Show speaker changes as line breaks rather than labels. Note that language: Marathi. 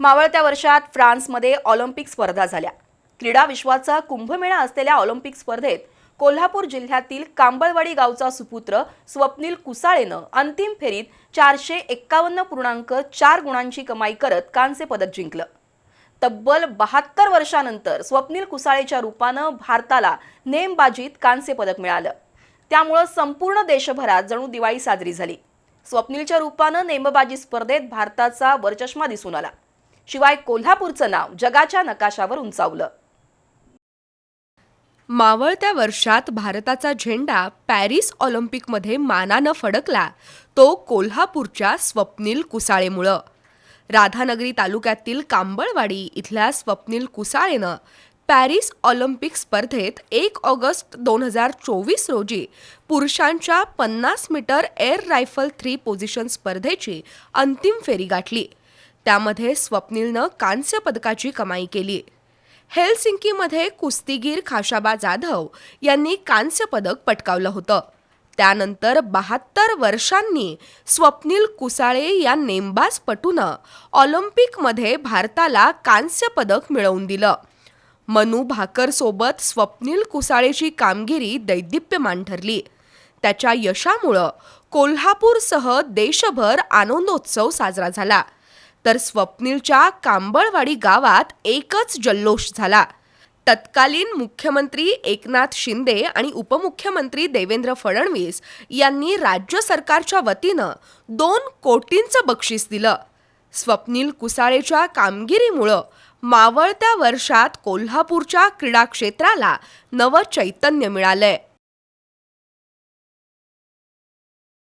मावळत्या वर्षात फ्रान्समध्ये ऑलिम्पिक स्पर्धा झाल्या. क्रीडा विश्वाचा कुंभमेळा असलेल्या ऑलिम्पिक स्पर्धेत कोल्हापूर जिल्ह्यातील कांबळवाडी गावचा सुपुत्र स्वप्नील कुसाळेनं अंतिम फेरीत चारशे एक्कावन्न पूर्णांक चार गुणांची कमाई करत कांस्य पदक जिंकलं. तब्बल बहात्तर वर्षानंतर स्वप्नील कुसाळेच्या रूपानं भारताला नेमबाजीत कांस्य पदक मिळालं. त्यामुळं संपूर्ण देशभरात जणू दिवाळी साजरी झाली. स्वप्नीलच्या रूपानं नेमबाजी स्पर्धेत भारताचा वरचष्मा दिसून आला. शिवाय कोल्हापूरचं नाव जगाच्या नकाशावर उंचावलं.
मावळत्या वर्षात भारताचा झेंडा पॅरिस ऑलिम्पिकमध्ये मानानं फडकला तो कोल्हापूरच्या स्वप्नील कुसाळेमुळं. राधानगरी तालुक्यातील कांबळवाडी इथल्या स्वप्नील कुसाळेनं पॅरिस ऑलिम्पिक स्पर्धेत एक ऑगस्ट दोन हजार चोवीस रोजी पुरुषांच्या पन्नास metre air rifle three position स्पर्धेची अंतिम फेरी गाठली. त्यामध्ये स्वप्नीलनं कांस्य पदकाची कमाई केली. हेलसिंकीमध्ये कुस्तीगीर खाशाबा जाधव यांनी कांस्य पदक पटकावलं होतं. त्यानंतर बहात्तर वर्षांनी स्वप्नील कुसाळे या नेमबाजपटूनं ऑलिम्पिकमध्ये भारताला कांस्य पदक मिळवून दिलं. मनू भाकरसोबत स्वप्नील कुसाळेची कामगिरी दैदिप्यमान ठरली. त्याच्या यशामुळं कोल्हापूरसह देशभर आनंदोत्सव साजरा झाला. तर स्वप्नीलच्या कांबळवाडी गावात एकच जल्लोष झाला. तत्कालीन मुख्यमंत्री एकनाथ शिंदे आणि उपमुख्यमंत्री देवेंद्र फडणवीस यांनी राज्य सरकारच्या वतीनं दोन कोटींचं बक्षीस दिलं. स्वप्नील कुसाळेच्या कामगिरीमुळं मावळत्या वर्षात कोल्हापूरच्या क्रीडा क्षेत्राला नवं चैतन्य मिळालंय.